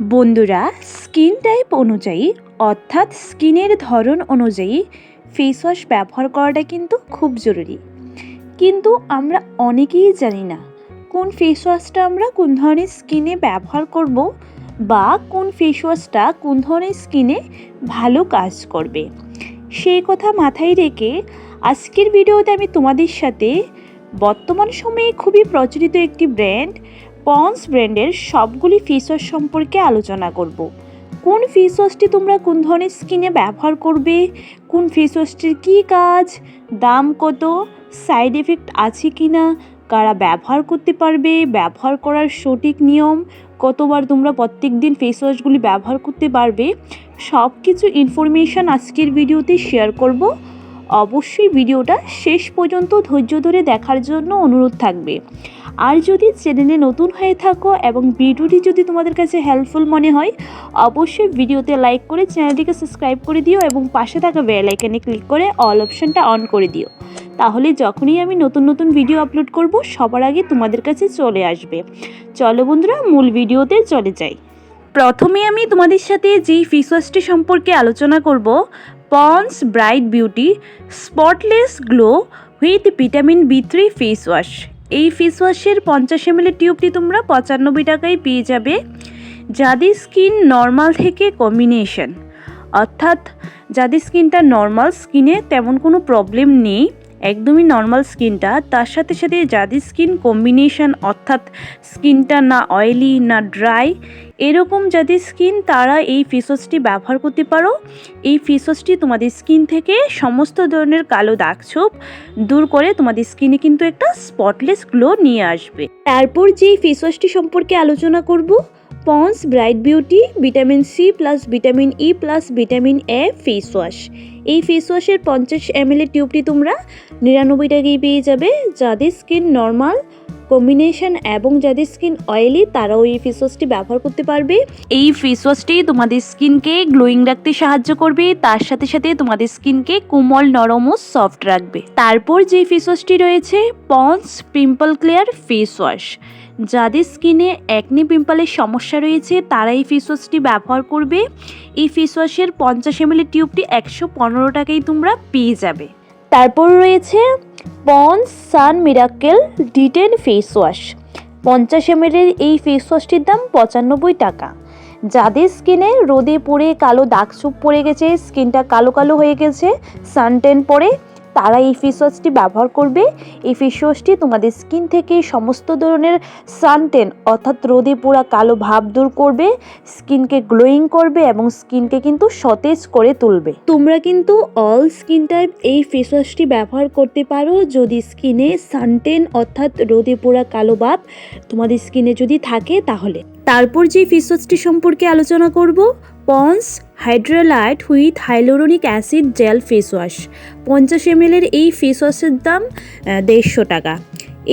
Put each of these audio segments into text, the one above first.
বন্ধুরা skin type অনুযায়ী, অর্থাৎ স্কিনের ধরন অনুযায়ী ফেস ওয়াশ ব্যবহার করাটা কিন্তু খুব জরুরি। কিন্তু আমরা অনেকেই জানি না কোন ফেস ওয়াশটা আমরা কোন ধরনের স্কিনে ব্যবহার করব বা কোন ফেস ওয়াশটা কোন ধরনের স্কিনে ভালো কাজ করবে। সেই কথা মাথায় রেখে আজকের ভিডিওতে আমি তোমাদের সাথে বর্তমান সময়ে খুবই প্রচলিত একটি ব্র্যান্ড পন্স ব্র্যান্ডের সবগুলি ফেস ওয়াশ সম্পর্কে আলোচনা করব। কোন ফেস ওয়াশটি তোমরা কোন ধরনের স্কিনে ব্যবহার করবে? কোন ফেস ওয়াশটির কী কাজ? দাম কত? সাইড এফেক্ট আছে কি না কারা ব্যবহার করতে পারবে? ব্যবহার করার সঠিক নিয়ম? কতবার তোমরা প্রত্যেক দিন ফেস ওয়াশগুলি ব্যবহার করতে পারবে? সব কিছু ইনফরমেশান আজকের ভিডিওতে শেয়ার করব। অবশ্যই ভিডিওটা শেষ পর্যন্ত ধৈর্য ধরে দেখার জন্য অনুরোধ থাকবে। আর যদি চ্যানেলে নতুন হয়ে থাকো এবং ভিডিওটি যদি তোমাদের কাছে হেল্পফুল মনে হয়, অবশ্যই ভিডিওতে লাইক করে চ্যানেলটিকে সাবস্ক্রাইব করে দিও এবং পাশে থাকা বেল আইকনে ক্লিক করে অল অপশনটা অন করে দিও। তাহলে যখনই আমি নতুন নতুন ভিডিও আপলোড করব, সবার আগে তোমাদের কাছে চলে আসবে। চলো বন্ধুরা, মূল ভিডিওতে চলে যাই। প্রথমে আমি তোমাদের সাথে যেই ফেস ওয়াশটি সম্পর্কে আলোচনা করব Pond's bright beauty spotless glow with vitamin B three face wash এই ফেস ওয়াশের পঞ্চাশ এম টিউবটি তোমরা পঁচানব্বই টাকায় পেয়ে যাবে। যাদের স্কিন নর্মাল থেকে কম্বিনেশন অর্থাৎ যাদের স্কিনটা নর্মাল স্কিনে তেমন কোনো প্রবলেম নেই। একদমই নর্মাল স্কিনটা, তার সাথে সাথে যাদের স্কিন কম্বিনেশন অর্থাৎ স্কিনটা না অয়েলি না ড্রাই এরকম যাদের স্কিন তারা এই ফেস ওয়াশটি ব্যবহার করতে পারো। এই ফেস ওয়াশটি তোমাদের স্কিন থেকে সমস্ত ধরনের কালো দাগ ছোপ দূর করে তোমাদের স্কিনে কিন্তু একটা স্পটলেস গ্লো নিয়ে আসবে। তারপর যেই ফেস ওয়াশটি সম্পর্কে আলোচনা করব Pond's bright beauty vitamin C plus vitamin E plus vitamin A face wash এই ফেস ওয়াশের পঞ্চাশ এম এল টিউবটি তোমরা নিরানব্বই টাকায় পেয়ে যাবে। যাদের স্কিন নর্মাল কম্বিনেশন এবং যাদের স্কিন অয়েলি তারাও এই ফেস ওয়াশটি ব্যবহার করতে পারবে। এই ফেস ওয়াশটি তোমাদের স্কিনকে গ্লোয়িং রাখতে সাহায্য করবে। তার সাথে সাথে তোমাদের স্কিনকে কোমল, নরম ও সফট রাখবে। তারপর যে ফেস ওয়াশটি রয়েছে Pond's pimple clear face wash যাদের স্কিনে একনি পিম্পলের সমস্যা রয়েছে তারা এই ফেস ওয়াশটি ব্যবহার করবে। এই ফেস ওয়াশের পঞ্চাশ এম টিউবটি একশো পনেরো টাকায় তোমরা পেয়ে যাবে। তারপর রয়েছে Pond's sun miracle detan face wash পঞ্চাশ এম এই ফেস ওয়াশটির দাম পঁচানব্বই টাকা। যাদের স্কিনে রোদে পড়ে কালো দাগ চুপ পড়ে গেছে, স্কিনটা কালো কালো হয়ে গেছে সানটেন পরে তারা এই ফেস ওয়াশটি ব্যবহার করবে। এই ফেস ওয়াশটি তোমাদের স্কিন থেকে সমস্ত ধরনের সানটেন অর্থাৎ রোদে পোড়া কালো ভাব দূর করবে, স্কিনকে গ্লোয়িং করবে এবং স্কিনকে কিন্তু সতেজ করে তুলবে। তোমরা কিন্তু অল স্কিন টাইপ এই ফেস ওয়াশটি ব্যবহার করতে পারো। যদি স্কিনে সানটেন অর্থাৎ রোদে পোড়া কালো ভাব তোমাদের স্কিনে যদি থাকে তাহলে। তারপর যে ফেস ওয়াশটি সম্পর্কে আলোচনা করব, Pond's hydrolight with hyaluronic acid gel face wash. পঞ্চাশ এম এই ফেস ওয়াশের দাম দেড়শো টাকা।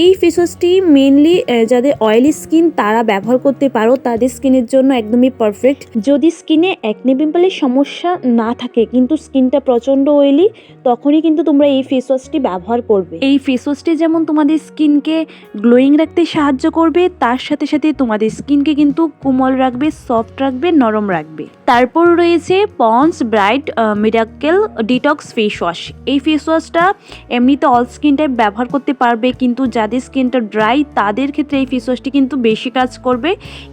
এই ফেস ওয়াশটি মেনলি যাদের অয়েলি স্কিন তারা ব্যবহার করতে পারো, তাদের স্কিনের জন্য একদমই পারফেক্ট যদি স্কিনে একনে পিম্পলের সমস্যা না থাকে, কিন্তু স্কিনটা প্রচণ্ড অয়েলি তখনই কিন্তু তোমরা এই ফেস ওয়াশটি ব্যবহার করবে। এই ফেস ওয়াশটি যেমন তোমাদের স্কিনকে গ্লোয়িং রাখতে সাহায্য করবে, তার সাথে সাথে তোমাদের স্কিনকে কিন্তু কোমল রাখবে সফট রাখবে, নরম রাখবে। তারপর রয়েছে Pond's bright miracle detox face wash এই ফেস ওয়াশটা এমনিতে অল স্কিন টাইপ ব্যবহার করতে পারবে, কিন্তু যাদের স্কিনটা ড্রাই, তাদের ক্ষেত্রে এই ফেস ওয়াশটি কিন্তু বেশি কাজ করবে।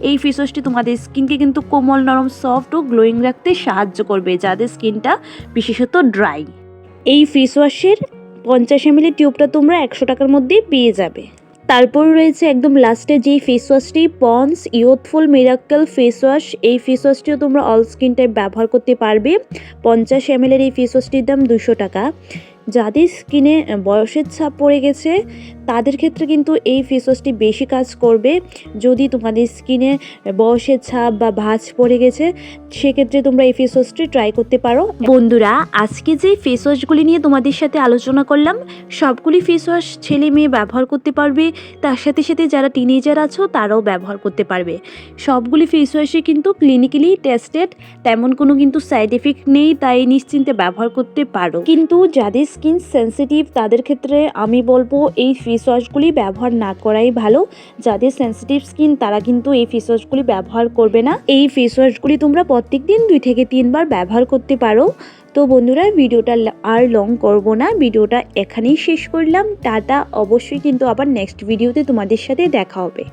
এই ফেস ওয়াশটি তোমাদের স্কিনকে কিন্তু কোমল, নরম, সফট ও গ্লোয়িং রাখতে সাহায্য করবে যাদের স্কিনটা বিশেষত ড্রাই। এই ফেস ওয়াশের পঞ্চাশ এম টিউবটা তোমরা একশো টাকার মধ্যেই পেয়ে যাবে। তারপর রয়েছে একদম লাস্টে যেই face ওয়াশটি Pond's youthful miracle face wash এই ফেস ওয়াশটিও তোমরা অল স্কিন টাইপ ব্যবহার করতে পারবে। পঞ্চাশ এম এই ফেস ওয়াশটির দাম দুশো টাকা। যাদের স্কিনে বয়সের ছাপ পড়ে গেছে তাদের ক্ষেত্রে কিন্তু এই ফেস ওয়াশটি বেশি কাজ করবে। যদি তোমাদের স্কিনে বয়সের ছাপ বা ভাঁজ পড়ে গেছে সেক্ষেত্রে তোমরা এই ফেস ওয়াশটি ট্রাই করতে পারো। বন্ধুরা আজকে যে ফেস ওয়াশগুলি নিয়ে তোমাদের সাথে আলোচনা করলাম সবগুলি ফেস ওয়াশ ছেলে মেয়ে ব্যবহার করতে পারবে তার সাথে সাথে যারা টিনেজার আছো তারাও ব্যবহার করতে পারবে। সবগুলি ফেস ওয়াশই কিন্তু ক্লিনিক্যালি টেস্টেড তেমন কোনো কিন্তু সাইড এফেক্ট নেই তাই নিশ্চিন্তে ব্যবহার করতে পারো। কিন্তু যাদের স্কিন সেন্সিটিভ তাদের ক্ষেত্রে আমি বলব এই ফেস ওয়াশগুলি ব্যবহার না করাই ভালো। যাদের সেন্সিটিভ স্কিন তারা কিন্তু এই ফেস ওয়াশগুলি ব্যবহার করবে না। এই ফেস ওয়াশগুলি তোমরা প্রত্যেক দিন দুই থেকে তিনবার ব্যবহার করতে পারো। তো বন্ধুরা, ভিডিওটা আর লং করব না। ভিডিওটা এখানেই শেষ করলাম। টাটা। অবশ্যই কিন্তু আবার নেক্সট ভিডিওতে তোমাদের সাথে দেখা হবে।